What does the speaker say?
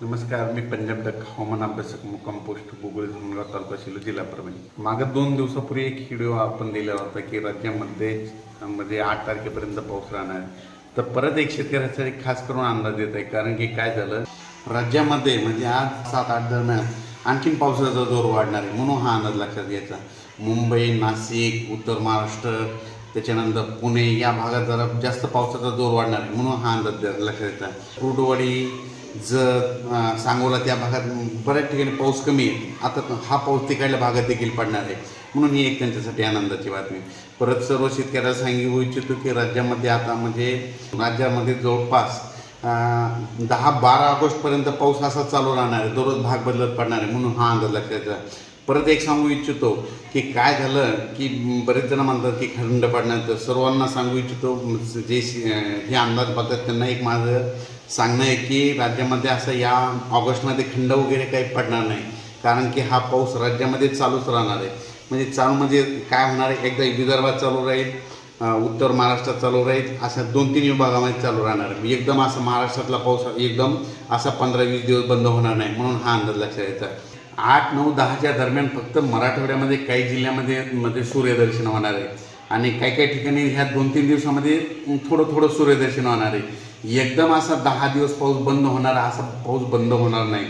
नमस्कार मी पंजाब डक हवामान अभ्यासक मुक्काम पोस्ट गुगल धनगाव तालुका शिलो जिल्हा परभणी. मागं दोन दिवसापूर्वी एक व्हिडिओ आपण दिला होता की राज्यामध्ये म्हणजे आठ तारखेपर्यंत पाऊस राहणार. तर परत एक शेतकऱ्यासाठी खास करून अंदाज येत आहे कारण की काय झालं राज्यामध्ये म्हणजे आज सात आठ दरम्यान आणखीन पावसाचा जोर वाढणार आहे म्हणून हा अंदाज लक्षात घ्यायचा. मुंबई नाशिक उत्तर महाराष्ट्र त्याच्यानंतर पुणे या भागात जरा जास्त पावसाचा जोर वाढणार आहे म्हणून हा अंदाज द्या- लक्षात येतात कुर्डवाडी जत सांगोला त्या भागात बऱ्याच ठिकाणी पाऊस कमी आहे. आता हा पाऊस तिकडल्या भागात देखील पडणार आहे. म्हणून ही एक त्यांच्यासाठी आनंदाची बातमी. परत सर्व शेतकऱ्याला सांगू इच्छितो की राज्यामध्ये आता म्हणजे राज्यामध्ये जवळपास दहा बारा ऑगस्टपर्यंत पाऊस असा चालू राहणार आहे. दररोज भाग बदलत पडणार आहे म्हणून हा अंदाज लक्षात घ्यायचा परत एक सांगू इच्छितो की काय झालं की बरेच जण म्हणतात की खंड पडणार. तर सर्वांना सांगू इच्छितो जे हे अंदाज बघतात त्यांना एक माझं सांगणं आहे की राज्यामध्ये असं या ऑगस्टमध्ये खंड वगैरे काही पडणार नाही. कारण की हा पाऊस राज्यामध्ये चालूच राहणार आहे. म्हणजे चालू म्हणजे काय होणार आहे? एकदा विदर्भात चालू राहील. उत्तर महाराष्ट्रात चालू राहील. अशा दोन तीन विभागामध्ये चालू राहणार आहे. एकदम असं महाराष्ट्रातला पाऊस एकदम असा पंधरा वीस दिवस बंद होणार नाही म्हणून हा अंदाज लक्षात यायचा आठ नऊ दहाच्या दरम्यान फक्त मराठवाड्यामध्ये काही जिल्ह्यामध्ये मध्ये सूर्यदर्शन होणार आहे. आणि काही काही ठिकाणी ह्या दोन तीन दिवसामध्ये थोडं थोडं सूर्यदर्शन होणार आहे. एकदम असा दहा दिवस पाऊस बंद होणार असा पाऊस बंद होणार नाही.